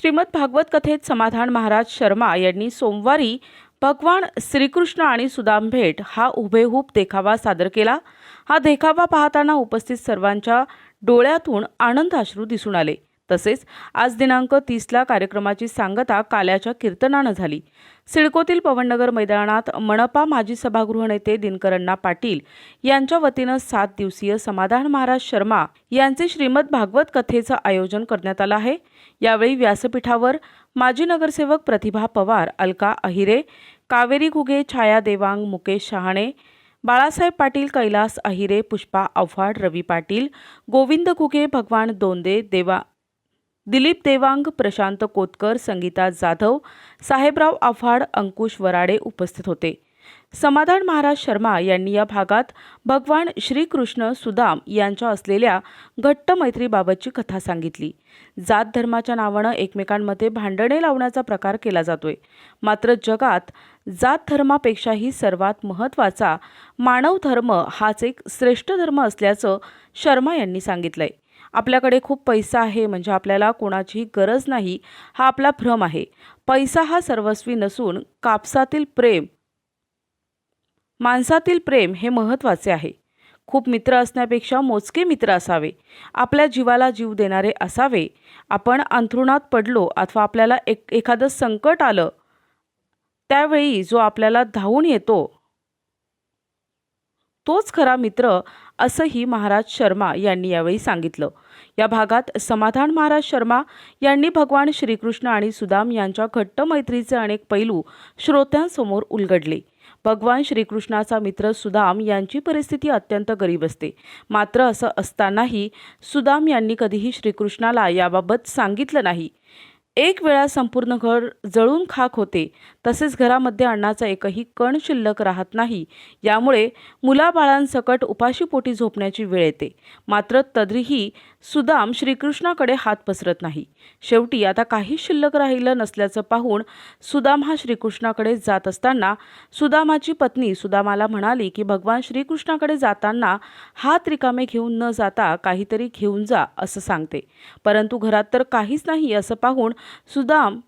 श्रीमद भागवत कथेत समाधान महाराज शर्मा यांनी सोमवारी भगवान श्रीकृष्ण आणि सुदाम भेट हा उभेहूब देखावा सादर केला. हा देखावा पाहताना उपस्थित सर्वांच्या डोळ्यातून आनंदाश्रू दिसून आले. तसेच आज दिनांक तीसला कार्यक्रमाची सांगता काल्याच्या कीर्तनानं झाली. सिडकोतील पवननगर मैदानात मनपा माजी सभागृह नेते दिनकरण्णा पाटील यांच्या वतीनं सात दिवसीय समाधान महाराज शर्मा यांचे श्रीमद भागवत कथेचं आयोजन करण्यात आलं आहे. यावेळी व्यासपीठावर माजी नगरसेवक प्रतिभा पवार अलका अहिरे कावेरी घुगे छाया देवांग मुकेश शहाणे बाळासाहेब पाटील कैलास अहिरे पुष्पा आव्हाड रवी पाटील गोविंद घुगे भगवान दोंदे देवा दिलीप देवांग प्रशांत कोतकर संगीता जाधव साहेबराव आव्हाड अंकुश वराडे उपस्थित होते. समाधान महाराज शर्मा यांनी या भागात भगवान श्रीकृष्ण सुदाम यांच्या असलेल्या घट्ट मैत्रीबाबतची कथा सांगितली. जात धर्माच्या नावानं एकमेकांमध्ये भांडणे लावण्याचा प्रकार केला जातोय. मात्र जगात जात धर्मापेक्षाही सर्वात महत्त्वाचा मानव धर्म हाच एक श्रेष्ठ धर्म असल्याचं शर्मा यांनी सांगितलंय. आपल्याकडे खूप पैसा आहे म्हणजे आपल्याला कोणाची गरज नाही हा आपला भ्रम आहे. पैसा हा सर्वस्वी नसून कापसातील प्रेम माणसातील प्रेम हे महत्त्वाचे आहे. खूप मित्र असण्यापेक्षा मोजके मित्र असावे. आपल्या जीवाला जीव देणारे असावे. आपण अंथरुणात पडलो अथवा आपल्याला एक एखादं संकट आलं त्यावेळी जो आपल्याला धावून येतो तोच खरा मित्र असंही महाराज शर्मा यांनी यावेळी सांगितलं. या भागात समाधान महाराज शर्मा यांनी भगवान श्रीकृष्ण आणि सुदाम यांच्या घट्ट मैत्रीचे अनेक पैलू श्रोत्यांसमोर उलगडले. भगवान श्रीकृष्णाचा मित्र सुदाम यांची परिस्थिती अत्यंत गरीब असते. मात्र असं असतानाही सुदाम यांनी कधीही श्रीकृष्णाला याबाबत सांगितलं नाही. एक वेळा संपूर्ण घर जळून खाक होते तसेच घरामध्ये अन्नाचा एकही कण शिल्लक राहत नाही. यामुळे मुलाबाळांसकट उपाशीपोटी झोपण्याची वेळ येते. मात्र तरीही सुदाम श्रीकृष्णाकडे हात पसरत नाही. शेवटी आता काही शिल्लक राहिलं नसल्याचं पाहून सुदाम हा श्रीकृष्णाकडे जात असताना सुदामाची पत्नी सुदामाला म्हणाली की भगवान श्रीकृष्णाकडे जाताना हात रिकामे घेऊन न जाता काहीतरी घेऊन जा असं सांगते. परंतु घरात तर काहीच नाही असं पाहून सुदाम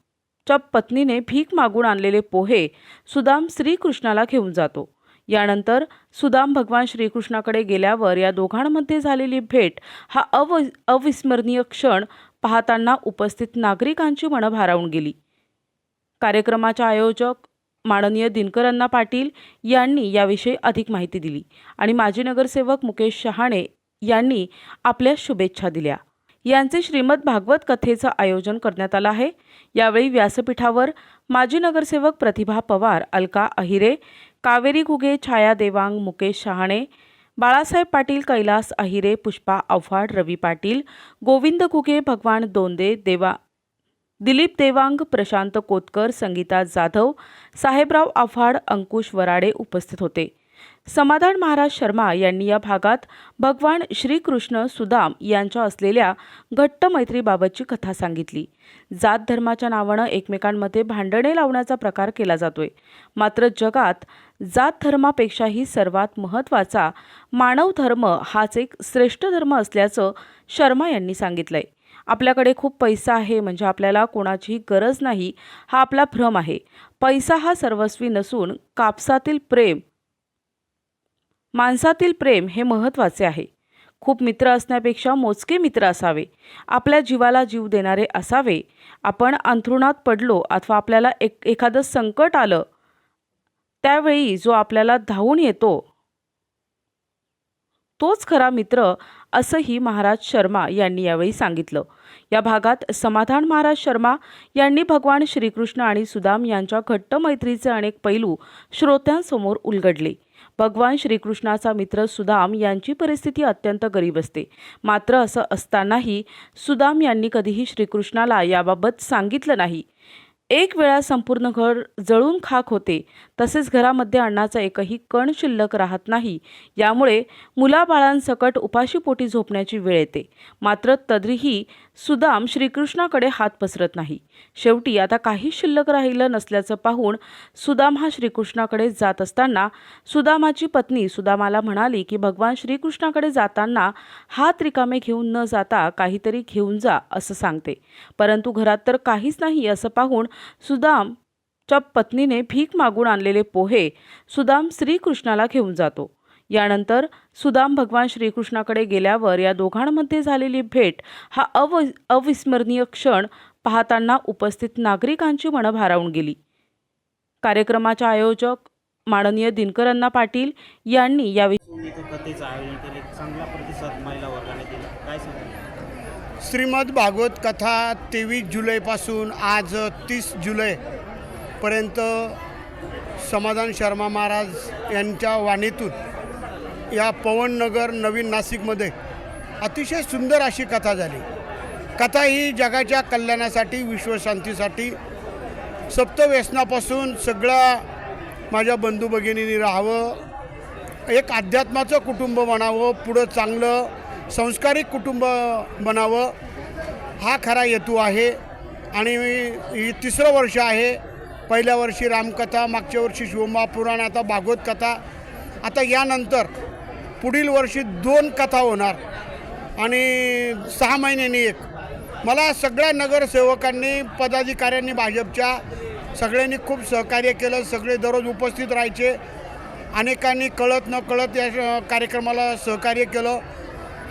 च्या पत्नीने भीक मागून आणलेले पोहे सुदाम श्रीकृष्णाला घेऊन जातो. यानंतर सुदाम भगवान श्रीकृष्णाकडे गेल्यावर या दोघांमध्ये झालेली भेट हा अव अविस्मरणीय क्षण पाहताना उपस्थित नागरिकांची मनं भारावून गेली. कार्यक्रमाच्या आयोजक माननीय दिनकरण्णा पाटील यांनी याविषयी अधिक माहिती दिली आणि माजी नगरसेवक मुकेश शहाणे यांनी आपल्या शुभेच्छा दिल्या. यांचे श्रीमद भागवत कथेचं आयोजन करण्यात आलं आहे. यावेळी व्यासपीठावर माजी नगरसेवक प्रतिभा पवार अलका अहिरे कावेरी घुगे छाया देवांग मुकेश शहाणे बाळासाहेब पाटील कैलास अहिरे पुष्पा आव्हाड रवी पाटील गोविंद घुगे भगवान दोंदे देवा दिलीप देवांग प्रशांत कोतकर संगीता जाधव साहेबराव आव्हाड अंकुश वराडे उपस्थित होते. समाधान महाराज शर्मा यांनी या भागात भगवान श्रीकृष्ण सुदाम यांच्या असलेल्या घट्ट मैत्रीबाबतची कथा सांगितली. जात धर्माच्या नावानं एकमेकांमध्ये भांडणे लावण्याचा प्रकार केला जातोय. मात्र जगात जात धर्मापेक्षाही सर्वात महत्त्वाचा मानव धर्म हाच एक श्रेष्ठ धर्म असल्याचं शर्मा यांनी सांगितलंय. आपल्याकडे खूप पैसा आहे म्हणजे आपल्याला कोणाचीही गरज नाही हा आपला भ्रम आहे. पैसा हा सर्वस्वी नसून कापसातील प्रेम माणसातील प्रेम हे महत्त्वाचे आहे. खूप मित्र असण्यापेक्षा मोजके मित्र असावे. आपल्या जीवाला जीव देणारे असावे. आपण अंथरुणात पडलो अथवा आपल्याला एक एखादं संकट आलं त्यावेळी जो आपल्याला धावून येतो तोच खरा मित्र असंही महाराज शर्मा यांनी यावेळी सांगितलं. या भागात समाधान महाराज शर्मा यांनी भगवान श्रीकृष्ण आणि सुदाम यांच्या घट्ट मैत्रीचे अनेक पैलू श्रोत्यांसमोर उलगडले. भगवान श्रीकृष्णाचा मित्र सुदाम यांची परिस्थिती अत्यंत गरीब असते. मात्र असं असतानाही सुदाम यांनी कधीही श्रीकृष्णाला याबाबत सांगितलं नाही. एक वेळा संपूर्ण घर जळून खाक होते. तसेच घरामध्ये अन्नाचा एकही कण शिल्लक राहत नाही. यामुळे मुलाबाळांसकट उपाशीपोटी झोपण्याची वेळ येते. मात्र तरीही सुदाम श्रीकृष्णाकडे हात पसरत नाही. शेवटी आता काही शिल्लक राहिलं नसल्याचं पाहून सुदाम हा श्रीकृष्णाकडे जात असताना सुदामाची पत्नी सुदामाला म्हणाली की भगवान श्रीकृष्णाकडे जाताना हात रिकामे घेऊन न जाता काहीतरी घेऊन जा असं सांगते. परंतु घरात तर काहीच नाही असं पाहून सुदामच्या पत्नीने भीक मागून आणलेले पोहे सुदाम श्रीकृष्णाला घेऊन जातो. यानंतर सुदाम भगवान श्रीकृष्णाकडे गेल्यावर या दोघांमध्ये झालेली भेट हा अव अविस्मरणीय क्षण पाहताना उपस्थित नागरिकांची मनं भारावून गेली. कार्यक्रमाचे आयोजक माननीय दिनकरण्णा पाटील यांनी यावेळी तुम्ही इथं कथेचं आयोजन केले. चांगला प्रतिसाद महिला वर्गाने दिला. काय सांगाल? श्रीमद भागवत कथा तेवीस जुलैपासून आज तीस जुलैपर्यंत समाधान शर्मा महाराज यांच्या वाणीतून या पवननगर नवीन नाशिकमध्ये अतिशय सुंदर अशी कथा झाली. कथा ही जगाच्या कल्याणासाठी विश्वशांतीसाठी सप्तव्यसनापासून सगळं माझ्या बंधू भगिनींनी राहावं एक अध्यात्माचं कुटुंब बनावं पुढं चांगलं संस्कारिक कुटुंब बनावं हा खरा हेतू आहे. आणि ही तिसरं वर्ष आहे. पहिल्या वर्षी रामकथा मागच्या वर्षी शिवमा पुराण आता भागवत कथा. आता यानंतर पुढील वर्षी दोन कथा होणार आणि सहा महिन्यांनी एक. मला सगळ्या नगरसेवकांनी पदाधिकाऱ्यांनी भाजपच्या सगळ्यांनी खूप सहकार्य केलं सगळे दररोज उपस्थित राहायचे. अनेकांनी कळत न कळत या श- कार्यक्रमाला सहकार्य केलं.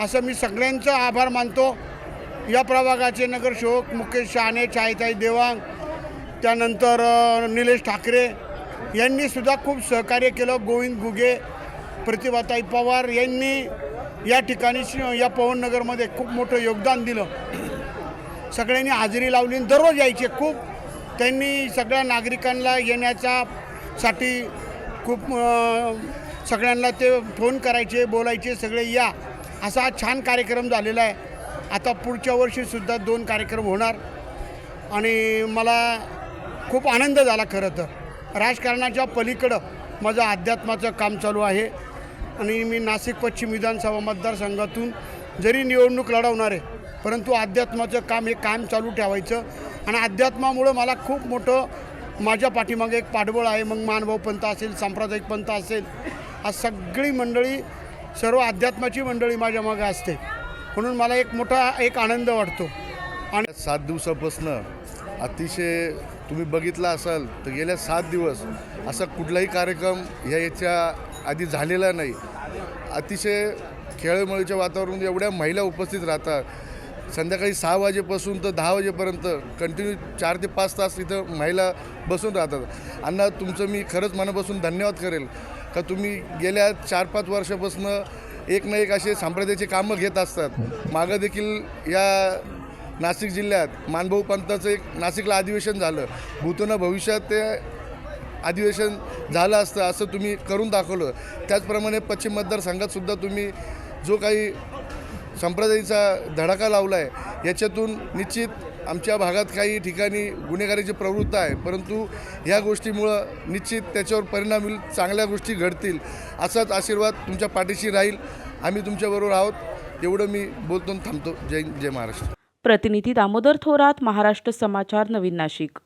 असं मी सगळ्यांचं आभार मानतो. या प्रभागाचे नगरसेवक मुकेश शहाणे छायताई देवांग त्यानंतर निलेश ठाकरे यांनीसुद्धा खूप सहकार्य केलं. गोविंद गुगे प्रतिभाताई पवार यांनी या ठिकाणी श- या पवननगरमध्ये खूप मोठं योगदान दिलं. सगळ्यांनी हजेरी लावली आणि दररोज यायचे खूप. त्यांनी सगळ्या नागरिकांना येण्याचा साठी खूप सगळ्यांना ते फोन करायचे बोलायचे सगळे या. असा छान कार्यक्रम झालेला आहे. आता पुढच्या वर्षीसुद्धा दोन कार्यक्रम होणार. आणि मला खूप आनंद झाला खरं तर. राजकारणाच्या पलीकडं माझं अध्यात्माचं काम चालू आहे. आणि मी नाशिक पश्चिम विधानसभा मतदारसंघातून जरी निवडणूक लढवणार आहे परंतु अध्यात्माचं काम हे कायम चालू ठेवायचं आणि अध्यात्मामुळं मला खूप मोठं माझ्या पाठीमागे एक पाठबळ आहे. मग मानभाव पंथ असेल सांप्रदायिक पंथ असेल आज सगळी मंडळी सर्व अध्यात्माची मंडळी माझ्या मागे असते. म्हणून मला एक मोठा एक आनंद वाटतो. आणि सात दिवसापासनं अतिशय तुम्ही बघितला असाल तर गेल्या सात दिवस असा कुठलाही कार्यक्रम ह्या याच्या आधी झालेला नाही. अतिशय खेळमळीच्या वातावरण एवढ्या महिला उपस्थित राहतात. संध्याकाळी सहा वाजेपासून तर दहा वाजेपर्यंत कंटिन्यू चार ते पाच तास इथं महिला बसून राहतात. अण्णा तुमचं मी खरंच मनापासून धन्यवाद करेल का तुम्ही गेल्या चार पाच वर्षापासून एक ना एक असे संप्रदायाचे कामं घेत असतात. मागं देखील या नाशिक जिल्ह्यात मानभाऊ पंथाचं एक नाशिकला अधिवेशन झालं. भूतनं भविष्यात ते अधिवेशन झालं असतं असं तुम्ही करून दाखवलं. त्याचप्रमाणे पश्चिम मतदारसंघातसुद्धा तुम्ही जो काही संप्रदायाचा धडाका लावला आहे याच्यातून निश्चित आमच्या भागात काही ठिकाणी गुन्हेगारीची प्रवृत्त आहे. परंतु ह्या गोष्टीमुळं निश्चित त्याच्यावर परिणाम होईल चांगल्या गोष्टी घडतील असाच आशीर्वाद तुमच्या पाठीशी राहील. आम्ही तुमच्याबरोबर आहोत. एवढं मी बोलतो थांबतो. जय जय महाराष्ट्र. प्रतिनिधी दामोदर थोरात महाराष्ट्र समाचार नवीन नाशिक.